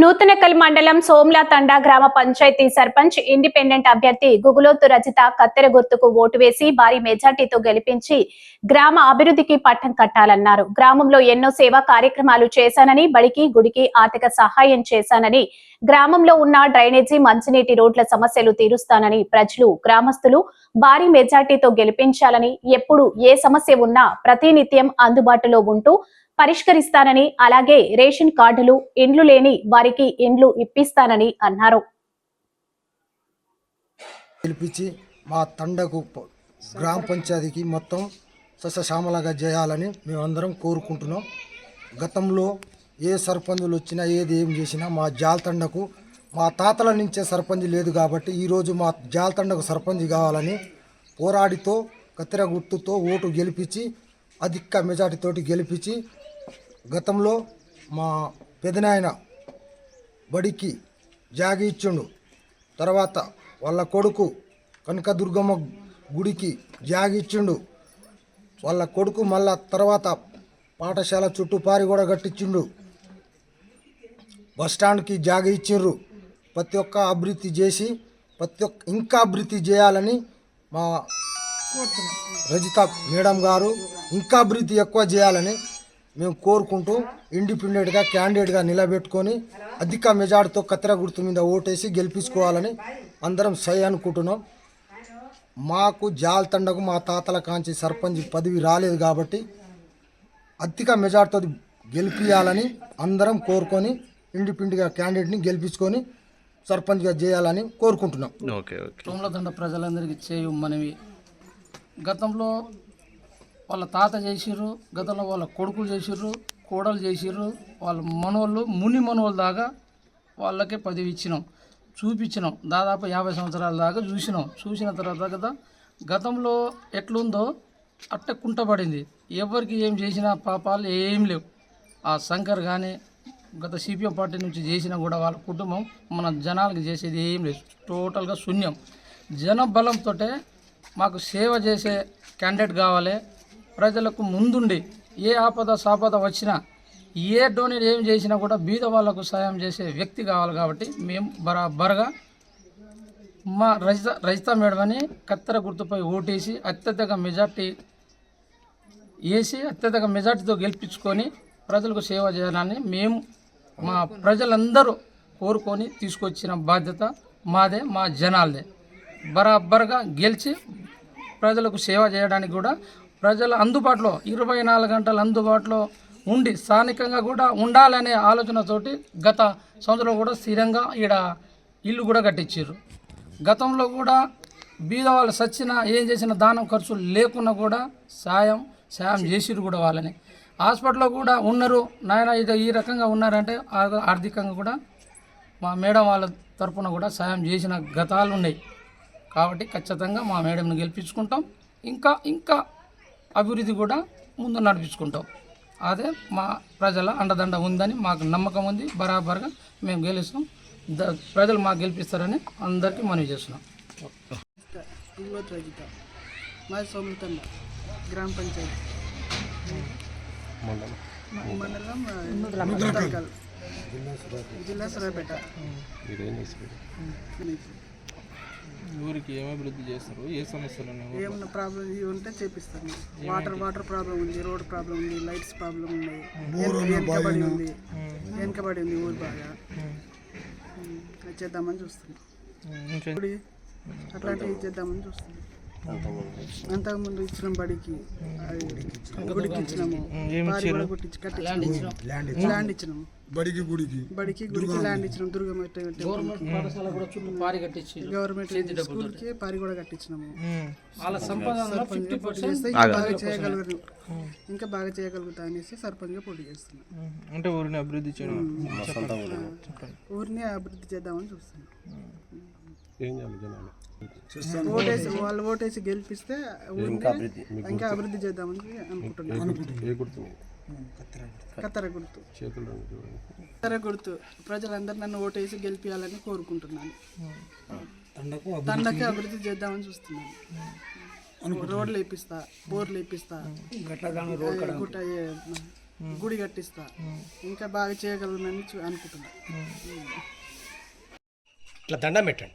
నూతనకల్ మండలం సోమ్లా తండా గ్రామ పంచాయతీ సర్పంచ్ ఇండిపెండెంట్ అభ్యర్థి గుగులోతు రచిత కత్తెర గుర్తుకు ఓటు వేసి భారీ మెజార్టీతో గెలిపించి గ్రామ అభివృద్ధికి పట్టం కట్టాలన్నారు. గ్రామంలో ఎన్నో సేవా కార్యక్రమాలు చేశానని బడికి గుడికి ఆర్థిక సహాయం చేశానని గ్రామంలో ఉన్న డ్రైనేజీ మంచినీటి రోడ్ల సమస్యలు తీరుస్తానని ప్రజలు గ్రామస్తులు భారీ మెజార్టీతో గెలిపించాలని ఎప్పుడు ఏ సమస్య ఉన్నా ప్రతినిత్యం అందుబాటులో ఉంటూ పరిష్కరిస్తానని అలాగే రేషన్ కార్డులు ఇండ్లు లేని వారికి ఇండ్లు ఇప్పిస్తానని అన్నారు. గెలిపించి మా తండకు గ్రామ పంచాయతీకి మొత్తం సస్యశ్యామలంగా చేయాలని మేమందరం కోరుకుంటున్నాం. గతంలో ఏ సర్పంచులు వచ్చినా ఏది ఏం చేసినా మా జాల్తండకు మా తాతల నుంచే సర్పంచ్ లేదు కాబట్టి ఈరోజు మా జాల్తండకు సర్పంచ్ కావాలని పోరాడితో కత్తిర గుర్తుతో ఓటు గెలిపించి అధిక మెజార్టీతోటి గెలిపించి గతంలో మా పెదనాయన బడికి జాగి ఇచ్చిండు. తర్వాత వాళ్ళ కొడుకు కనకదుర్గమ్మ గుడికి జాగి ఇచ్చిండు. వాళ్ళ కొడుకు మళ్ళా తర్వాత పాఠశాల చుట్టూ పారి కూడా కట్టించిండు. బస్ స్టాండ్కి జాగి ఇచ్చిండ్రు. ప్రతి ఒక్క అభివృద్ధి చేసి ప్రతి ఒక్క ఇంకా అభివృద్ధి చేయాలని మా రజిత మేడం గారు ఇంకా అభివృద్ధి ఎక్కువ చేయాలని మేము కోరుకుంటూ ఇండిపెండెంట్గా క్యాండిడేట్గా నిలబెట్టుకొని అధిక మెజార్టీతో కత్తెర గుర్తు మీద ఓటేసి గెలిపించుకోవాలని అందరం సై అనుకుంటున్నాం మాకు జాల్తండకు మా తాతల కాంచి సర్పంచ్ పదవి రాలేదు కాబట్టి అధిక మెజార్టీతో గెలిపించాలని అందరం కోరుకొని ఇండిపెండెంట్గా క్యాండిడేట్ని గెలిపించుకొని సర్పంచ్గా చేయాలని కోరుకుంటున్నాం ఓకే ప్రజలందరికీ చేయు మనవి గతంలో వాళ్ళ తాత చేసిర్రు గతంలో వాళ్ళ కొడుకులు చేసిర్రు కోడలు చేసిర్రు వాళ్ళ మనోళ్ళు ముని మనోళ్ళ దాకా వాళ్ళకే పదవి ఇచ్చినాం చూపించినాం. దాదాపు యాభై సంవత్సరాల దాకా చూసినాం. చూసిన తర్వాత కదా గతంలో ఎట్లుందో అట్ట కుంటపడింది ఎవరికి ఏం చేసినా పాపాలు ఏం లేవు. ఆ శంకర్ కానీ గత సిపిఎం పార్టీ నుంచి చేసినా కూడా వాళ్ళ కుటుంబం మన జనాలకి చేసేది ఏం లేదు. టోటల్గా శూన్యం. జన బలంతో మాకు సేవ చేసే క్యాండిడేట్ కావాలి. ప్రజలకు ముందుండి ఏ ఆపద సాపద వచ్చినా ఏ డొనేట్ ఏం చేసినా కూడా బీద వాళ్ళకు సాయం చేసే వ్యక్తి కావాలి కాబట్టి మేము బరాబర్గా మా రజిత రజిత మేడమని కత్తెర గుర్తుపై ఓటేసి అత్యధిక మెజార్టీ వేసి అత్యధిక మెజార్టీతో గెలిపించుకొని ప్రజలకు సేవ చేయాలని మేము మా ప్రజలందరూ కోరుకొని తీసుకొచ్చిన బాధ్యత మాదే మా జనాలదే. బరాబర్గా గెలిచి ప్రజలకు సేవ చేయడానికి కూడా ప్రజల అందుబాటులో ఇరవై నాలుగు గంటలు అందుబాటులో ఉండి స్థానికంగా కూడా ఉండాలనే ఆలోచనతోటి గత సంవత్సరం కూడా స్థిరంగా ఈడ ఇల్లు కూడా కట్టించారు గతంలో కూడా బీద వాళ్ళు సచ్చిన ఏం చేసిన దానం ఖర్చు లేకున్నా కూడా సాయం సాయం చేసిరు కూడా వాళ్ళని. హాస్పిటల్లో కూడా ఉన్నారు. నాయన ఇది ఈ రకంగా ఉన్నారంటే ఆర్థికంగా కూడా మా మేడం వాళ్ళ తరఫున కూడా సాయం చేసిన గతాలు ఉన్నాయి కాబట్టి ఖచ్చితంగా మా మేడంని గెలిపించుకుంటాం. ఇంకా ఇంకా అభివృద్ధి కూడా ముందు నడిపించుకుంటాం. అదే మా ప్రజల అండదండ ఉందని మాకు నమ్మకం ఉంది. బరాబర్గా మేము గెలుస్తాం. ద- ప్రజలు మాకు గెలిపిస్తారని అందరికీ మనవి చేస్తున్నాం. గ్రామ పంచాయతీ మ- మండలం జిల్లా సూర్యాపేట ఊరికి ఏం అభివృద్ధి చేస్తారు? ఏ సమస్యలు ఉన్నాయి ఏమన్నా ప్రాబ్లం ఇవి ఉంటే చేపిస్తాను వాటర్ వాటర్ ప్రాబ్లం ఉంది రోడ్ ప్రాబ్లం ఉంది లైట్స్ ప్రాబ్లం ఉన్నాయి వెనకబడి ఉంది. వెనకబడి ఉంది ఊరు బాగా. చేద్దామని చూస్తున్నాం. గుడి అట్లాంటివి చేద్దామని చూస్తున్నాం. అంతకుముందు ఇచ్చినాం బడికి అది గుడికి ఇచ్చినాము. ల్యాండ్ ఇచ్చినాము. బడికి గుడికి. బడికి గుడికి ల్యాండ్ ఇచ్చినాం దుర్గమ్మ గవర్నమెంట్ పాఠశాల కూడా చుట్టూ పారి కూడా కట్టించినాము. బాగా చేయగలుగుతాను ఇంకా బాగా చేయగలుగుతా అనేసి సర్పంచ్గా పోటీ చేస్తున్నాను అంటే ఊరిని అభివృద్ధి చేయడం. ఊరిని అభివృద్ధి చేద్దామని చూస్తున్నాను ఓటేసి వాళ్ళు ఓటేసి గెలిపిస్తే ఇంకా అభివృద్ధి చేద్దామని అనుకుంటున్నాను కత్తెర గుర్తు. కత్తెర గుర్తు. ప్రజలందరూ నన్ను ఓటేసి గెలిపించాలని కోరుకుంటున్నాను. తండకి అభివృద్ధి. చేద్దామని చూస్తున్నాను. రోడ్లు వేపిస్తా బోర్లు వేపిస్తా గుట్ట గుడి కట్టిస్తా. ఇంకా బాగా చేయగలనని చూ- అనుకుంటున్నా. ఇట్లా దండం పెట్టండి.